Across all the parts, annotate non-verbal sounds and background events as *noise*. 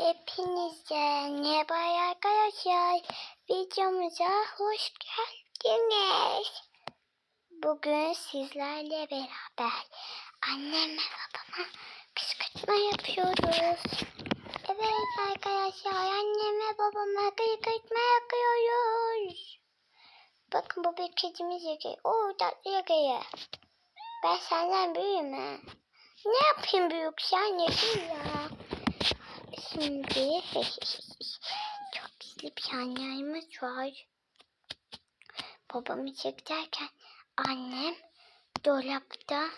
Hepinize merhaba arkadaşlar. Videomuza hoş geldiniz. Bugün sizlerle beraber annem ve babama kışkırtma yapıyoruz. Evet arkadaşlar annem ve babama kışkırtma yapıyoruz. Bakın bu bir kedimiz Yege. Oo tatlı Yege'ye. Ben senden büyüğüm ha. Ne yapayım büyük sen ne ya? Şimdi çok gizli planlarımız var. Babamı çekerken annem dolapta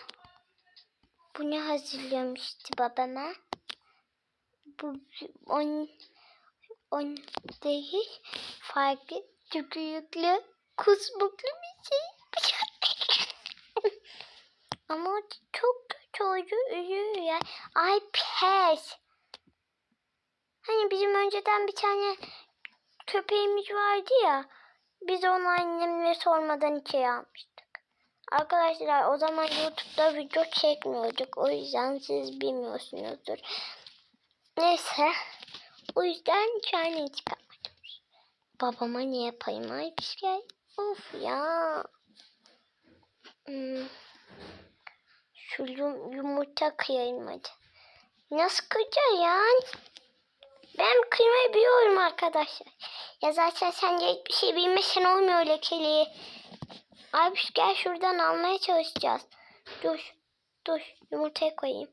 bunu hazırlamıştı babama. Bu on, on değil farklı tükürüklü kusmuklu bir şey. Ama çok kötü oldu üzülüyor. Ay pes. Hani bizim önceden bir tane köpeğimiz vardı ya. Biz onu annemle sormadan içeri almıştık. Arkadaşlar o zaman YouTube'da video çekmiyorduk. O yüzden siz bilmiyorsunuzdur. Neyse. O yüzden çayını çıkarmadım. Babama ne yapayım ay bir şey. Of ya. Hmm. Şu yum- yumurta kıyayım hadi. Nasıl kıracaksın? Ben kıymayı biliyorum arkadaşlar. Ya zaten sen de hiçbir şey bilmesen olmuyor lekeli. Abi gel şuradan almaya çalışacağız. Dur. Dur. Yumurtayı koyayım.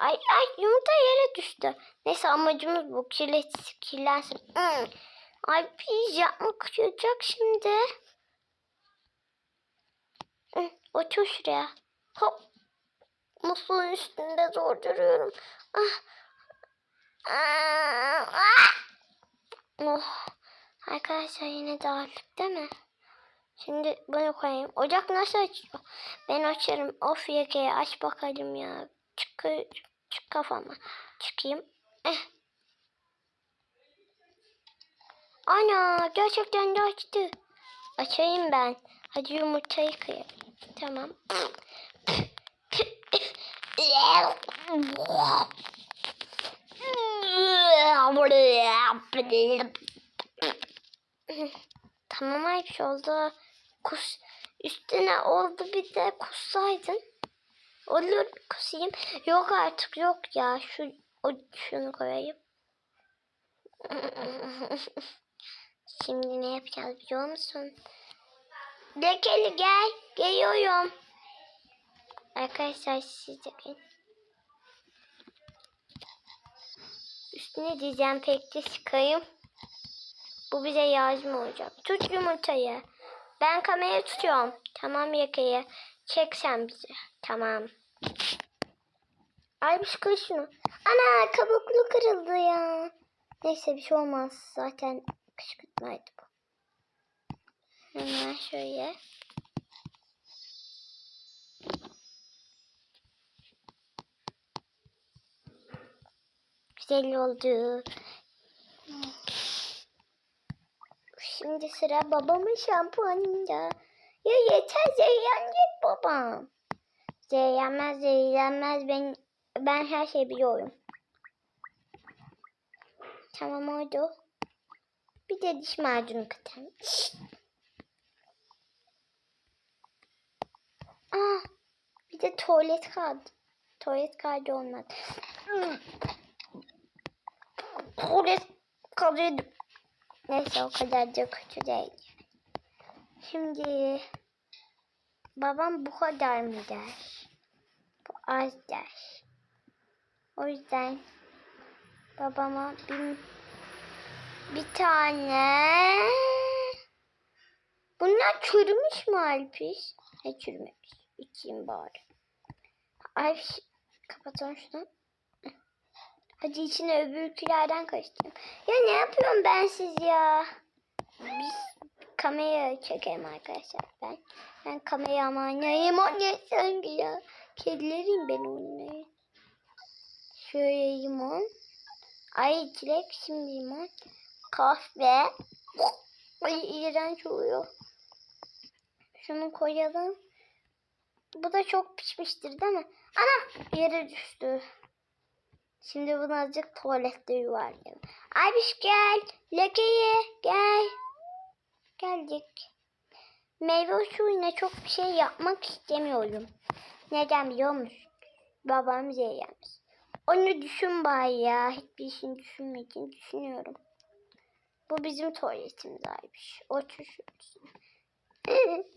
Ay ay yumurta yere düştü. Neyse amacımız bu. Kirlet, kirlensin. Hmm. Ay biz yapmak kıracak şimdi. Hı, Otur şuraya. Hop. Musluğun üstünde zor duruyorum. Ah. Ah. Oh. Arkadaşlar yine dağıldık değil mi? Şimdi bunu koyayım. Ocak nasıl açıyor? Ben açarım. Of yeke aç bakalım ya. Çık, çık kafama. Çıkayım. Eh. Ana gerçekten de açtı. Açayım ben. Hadi yumurtayı kıyayım. Tamam. *laughs* Tamam ayıp oldu. Kus üstüne oldu bir de kussaydın. Olur kusayım. Yok artık yok ya. Şu o, şunu koyayım. *laughs* Şimdi ne yapacağız biliyor musun? Lekeli gel. Geliyorum. Arkadaşlar siz de gelin. Üstüne diyeceğim pek de sıkayım. Bu bize yardım olacak. Tut yumurtayı. Ben kamerayı tutuyorum. Tamam yakayı. Çek sen bizi. Tamam. Ay bir sıkı şunu. Ana kabuklu kırıldı ya. Neyse bir şey olmaz. Zaten kışkırtmaydı bu. Hemen şöyle. Güzel oldu. Şimdi sıra babamın şampuanında. Ya yeter zehirlenecek babam. Zehirlenmez zehirlenmez ben, ben her şeyi biliyorum. Tamam oldu. Bir de diş macunu katalım. Aa, bir de tuvalet kağıdı. Tuvalet kağıdı olmaz. Tuvalet kağıdı. Neyse o kadar da kötü değil. Şimdi babam bu kadar mı der? Bu az der. O yüzden babama bir, bir tane bunlar çürümüş mü Alpiş? Ne çürümemiş. İçeyim bari. Alpiş kapatalım şunu. Hadi içine öbürkülerden karıştırayım. Ya ne yapıyorum ben siz ya? Biz kamerayı çekelim arkadaşlar ben. Ben kamerayı anne sanki ya. Kedilerim ben onları. Şöyle limon. Ay çilek şimdi limon. Kahve. Ay iğrenç oluyor. Şunu koyalım. Bu da çok pişmiştir değil mi? Anam yere düştü. Şimdi bunu azıcık tuvalette yuvarlayalım. Aybiş gel. Lekeye gel. Geldik. Meyve suyuna çok bir şey yapmak istemiyorum. Neden biliyor musun? Babam zehirlenmiş. Onu düşün bari ya. Hiçbir işini düşünmediğini düşünüyorum. Bu bizim tuvaletimiz Aybiş. Otur şurada.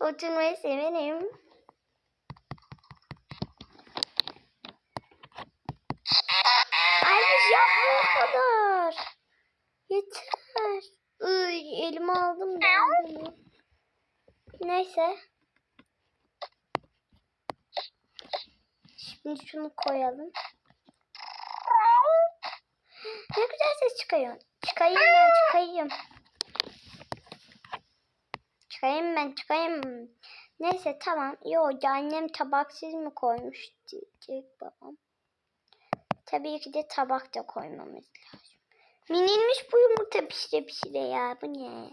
*laughs* Oturmayı severim. Yapma o kadar. Yeter. Iy, elime aldım. Neyse. Şimdi şunu koyalım. Ne güzel ses çıkıyor. Çıkayım ben çıkayım. Çıkayım ben çıkayım. Neyse tamam. Yo annem tabaksız mı koymuş diyecek babam. Tabii ki de tabak da koymamız lazım. Minilmiş bu yumurta pişire pişire ya. Bu ne?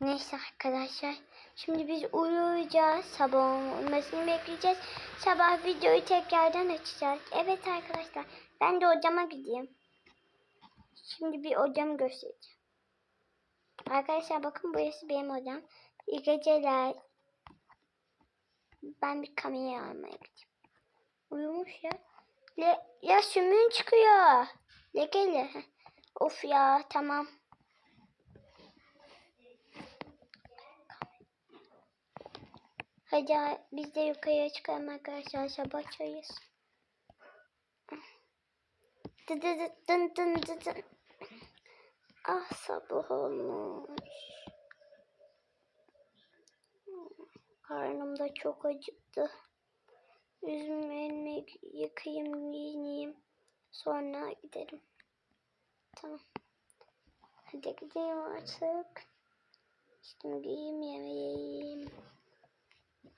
Neyse arkadaşlar. Şimdi biz uyuyacağız. Sabah olmasını bekleyeceğiz. Sabah videoyu tekrardan açacağız. Evet arkadaşlar. Ben de odama gideyim. Şimdi bir odamı göstereceğim. Arkadaşlar bakın burası benim odam. İyi geceler. Ben bir kamera almaya gideyim. Uyumuş ya. Le ya sümüğün çıkıyor. Lekeli. Of ya tamam. Hadi biz de yukarıya çıkalım arkadaşlar. Sabah çayız. Dı dı dı dın dın dı dın. Ah sabah olmuş. Karnım da çok acıktı. Yüzümü elimi yıkayayım, giyineyim. Sonra giderim. Tamam. Hadi gideyim artık. Üstümü giyeyim, yemeği yiyeyim.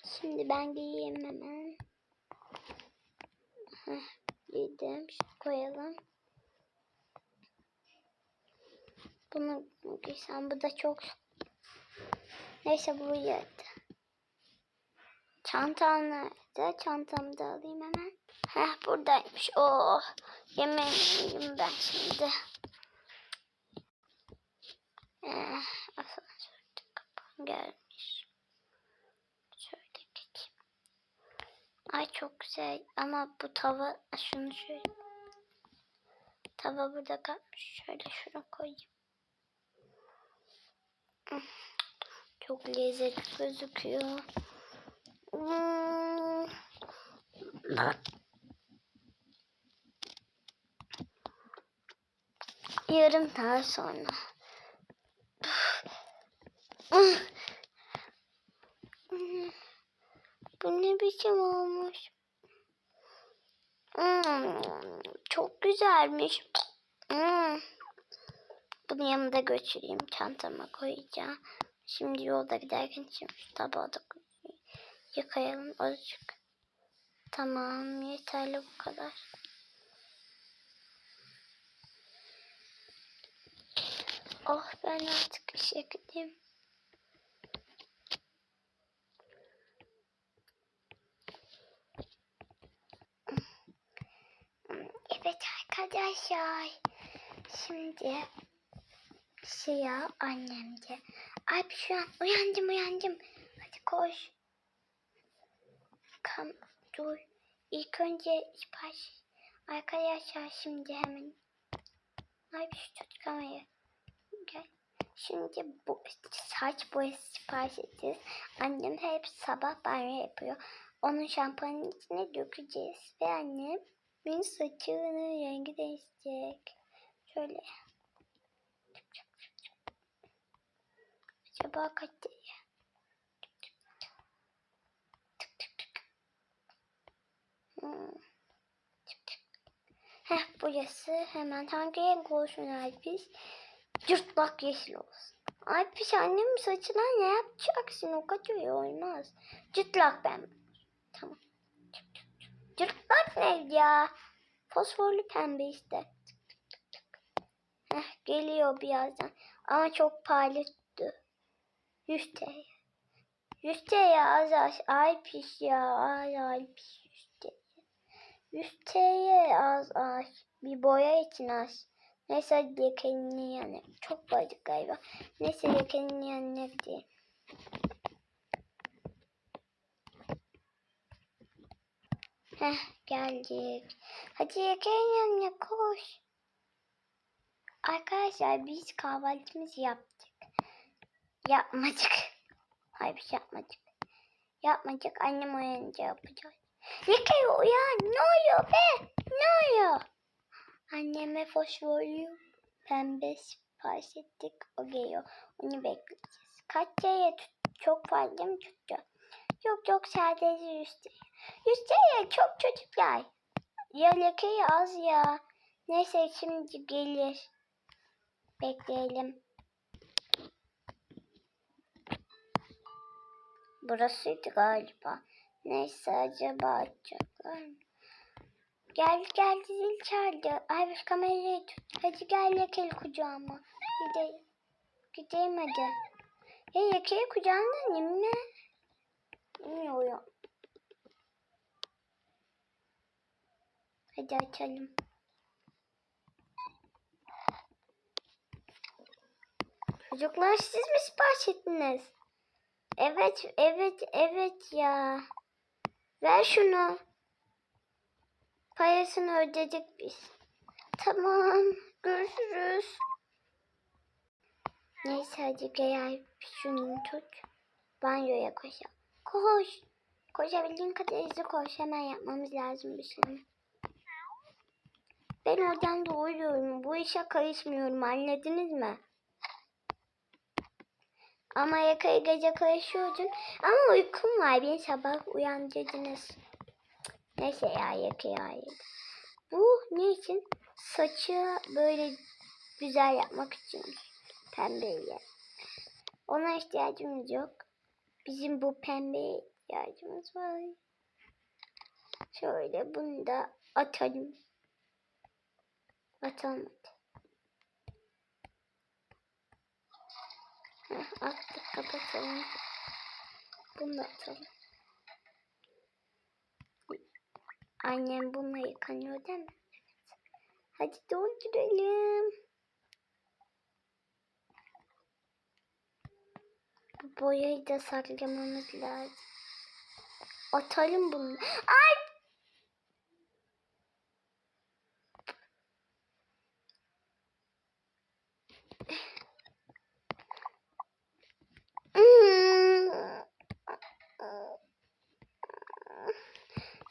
Şimdi ben giyeyim hemen. Heh, giydim. Şunu koyalım. Bunu giysem bu da çok Neyse bu yerde. Çantam nerede? Çantamı da alayım hemen. Heh buradaymış. Oh yiyeyim ben şimdi. Eh, asansörde kapağım gelmiş. Şöyle geçeyim. Ay çok güzel ama bu tava şunu şöyle. Tava burada kalmış. Şöyle şunu koyayım. Çok lezzetli gözüküyor. Hmm. Yarım daha sonra. Bu ne biçim olmuş? Hmm, çok güzelmiş. Hmm. Bunu yanımda götüreyim. Çantama koyacağım. Şimdi yolda giderken şimdi şu tabağı da yıkayalım azıcık. Tamam yeterli bu kadar. Oh ben artık işe gideyim. Evet arkadaşlar. Şimdi Siyah annemce. Ay şu an uyandım uyandım. Hadi koş. Kam dur. İlk önce sipariş. Arkadaşlar şimdi hemen. Ay şu tut kamerayı. Gel. Şimdi bu saç boyası sipariş edeceğiz. Annem hep sabah banyo yapıyor. Onun şampuanın içine dökeceğiz. Ve annem benim saçının rengi değişecek. Şöyle. Acaba kaç diye. Hmm. Heh burası hemen hangi renk olsun Alpiş? Cırtlak yeşil olsun. Alpiş annem saçına ne yapacaksın? O kadar iyi olmaz. Cırtlak ben. Tamam. Cırtlak ne ya? Fosforlu pembe işte. Heh, geliyor birazdan. Ama çok pahalı 100 TL. 100 TL az az. Ay pis ya. Ay ay pis 100 TL. 100 TL az az. Bir boya için az. Neyse lekenin yanına. Çok boyadık galiba. Neyse lekenin yanına gideyim. Heh geldik. Hadi lekenin yanına koş. Arkadaşlar biz kahvaltımızı yaptık. Yapmadık. *laughs* Hayır biz yapmadık. Yapmadık. Annem uyanınca yapacağız. Leke uyan. Ne oluyor be? Ne oluyor? Anneme fosforlu pembe sipariş ettik. O geliyor. Onu bekleyeceğiz. Kaç TL tut? Çok fazla mı tuttu? Yok yok sadece 100 TL. 100 TL çok çocuklar. Ya lekeyi az ya. Neyse şimdi gelir. Bekleyelim. Burasıydı galiba. Neyse acaba açacaklar mı? Geldi geldi zil çaldı. Ay bir kamerayı tut. Hadi gel yakel kucağıma. Gidelim. Gidelim hadi. Ya yakeli kucağında ne mi? Bilmiyorum. Hadi açalım. Çocuklar siz mi sipariş ettiniz? Evet, evet, evet ya. Ver şunu. Parasını ödedik biz. Tamam, görüşürüz. Neyse hadi gel şunu tut. Banyoya koşalım. Koş. Koşabildiğin kadar hızlı koş. Hemen yapmamız lazım bir şey. Ben oradan da uyuyorum. Bu işe karışmıyorum. Anladınız mı? Ama yakayı gece karışıyordun. Ama uykum var. Beni sabah uyandırdınız. Neyse ya yakayı ayırdım. Bu ne için? Saçı böyle güzel yapmak için. Pembeyle. Ona ihtiyacımız yok. Bizim bu pembeye ihtiyacımız var. Şöyle bunu da atalım. Atalım Heh, attık kapatalım. Bunu da atalım. Annem bununla yıkanıyor değil mi? Hadi dolduralım. Bu boyayı da saklamamız lazım. Atalım bunu. Ay!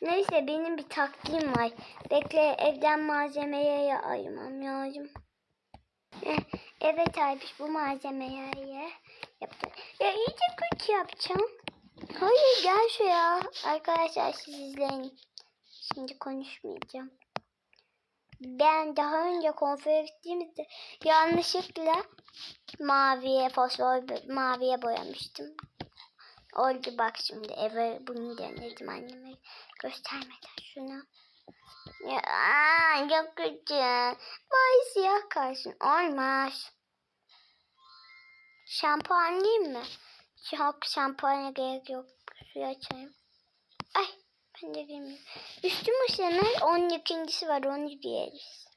Neyse benim bir taktiğim var. Bekle evden malzemeye ayırmam lazım. Eh, Evet abi bu malzemeleri yapacağım. Ya iyice kötü yapacağım. Hayır gel şuraya. Arkadaşlar siz izleyin. Şimdi konuşmayacağım. Ben daha önce konfer gittiğimizde yanlışlıkla maviye fosfor maviye boyamıştım. Oldu bak şimdi eve bunu denedim anneme göstermeden şunu. Aa, çok kötü. Vay siyah kalsın. Olmaz. Şampuan değil mi? Yok şampuana gerek yok. Suyu açayım. Ay ben de bilmiyorum. Üstüm ışınlar onun ikincisi var onu giyeriz.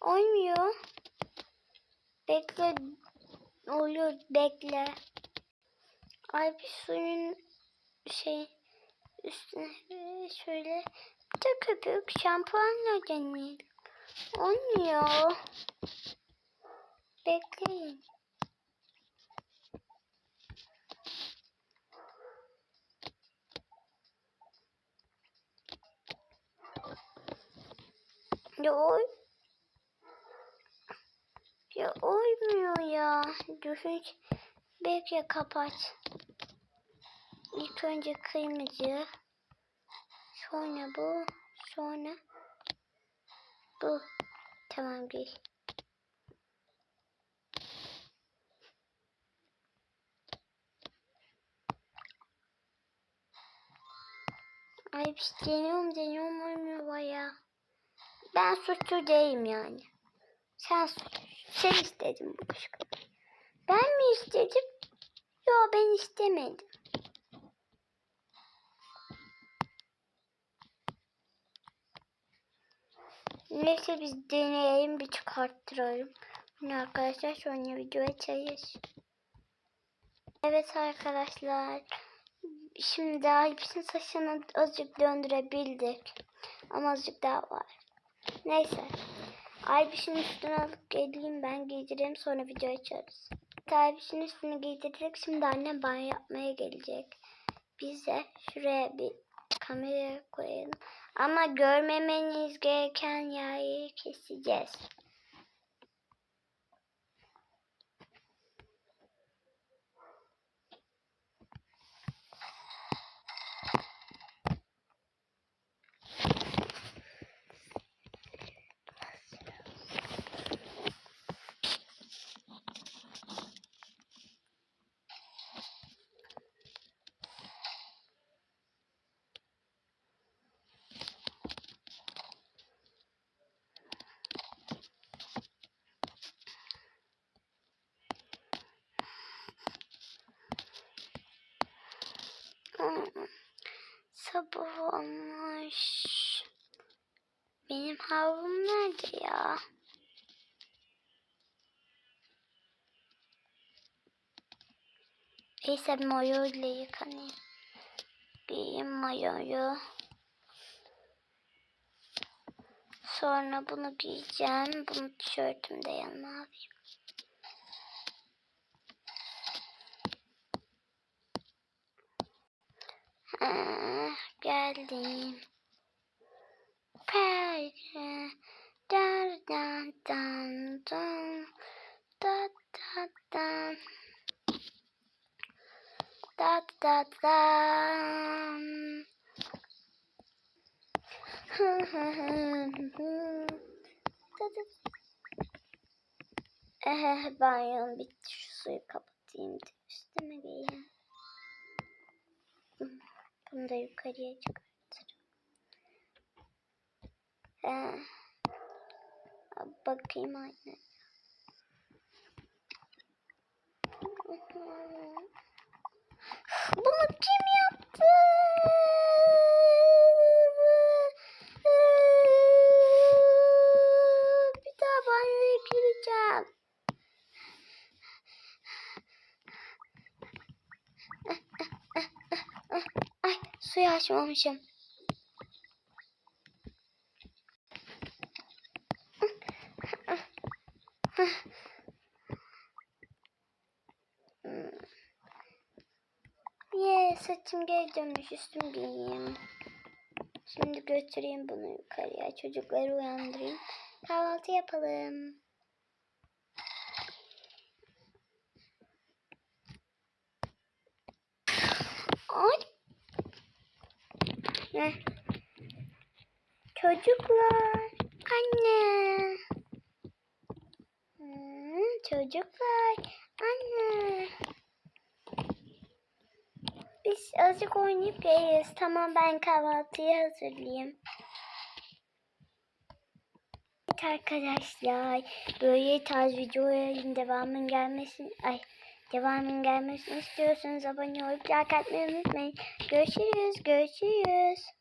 Olmuyor. Bekle. Oluyor bekle. Ay bir suyun şey üstüne şöyle bir de köpük şampuanla deneyelim. Olmuyor. Bekleyin. Ya oy. Ya olmuyor ya. Düşün. Bekle kapat. İlk önce kırmızı. Sonra bu. Sonra bu. Tamam gel. Ay bir deniyorum deniyorum olmuyor baya. Ben suçlu değilim yani. Sen. Sen istedin bu kuşku. Ben mi istedim? Yo ben istemedim. Neyse biz deneyelim bir çıkarttıralım. Bunu arkadaşlar sonra video açarız. Evet arkadaşlar. Şimdi daha hepsinin saçını azıcık döndürebildik. Ama azıcık daha var. Neyse. Aybiş'in üstüne alıp geleyim ben giydireyim sonra video açarız. Aybiş'in üstünü giydirdik. Şimdi annem banyo yapmaya gelecek. Biz de şuraya bir kamera koyalım. Ama görmemeniz gereken yeri keseceğiz. Hmm, Sabah olmuş. Benim havlum nerede ya? Neyse mayo ile yıkanayım. Giyeyim mayoyu. Sonra bunu giyeceğim. Bunu tişörtümü de yanıma alayım. Ah, geldim. Perde. Dar dan dan dan. Da da dan. Da da dan. Da. Eh, banyom bitti. Şu suyu kapatayım üstüme giyeyim. Bunu da yukarıya çıkartırım. Ee, bakayım aynen. Bunu kim yaptı? Bir daha banyoya gireceğim. Ay suyu açmamışım. Saçım geri dönmüş üstüm giyeyim. Şimdi götüreyim bunu yukarıya çocukları uyandırayım. Kahvaltı yapalım. Ay. Ne? Çocuklar. Anne. Hmm, çocuklar. Anne. Biz azıcık oynayıp geliriz. Tamam ben kahvaltıyı hazırlayayım. Evet arkadaşlar böyle tarz videoların devamın gelmesini ay devamın gelmesini istiyorsanız abone olup like atmayı unutmayın. Görüşürüz. Görüşürüz.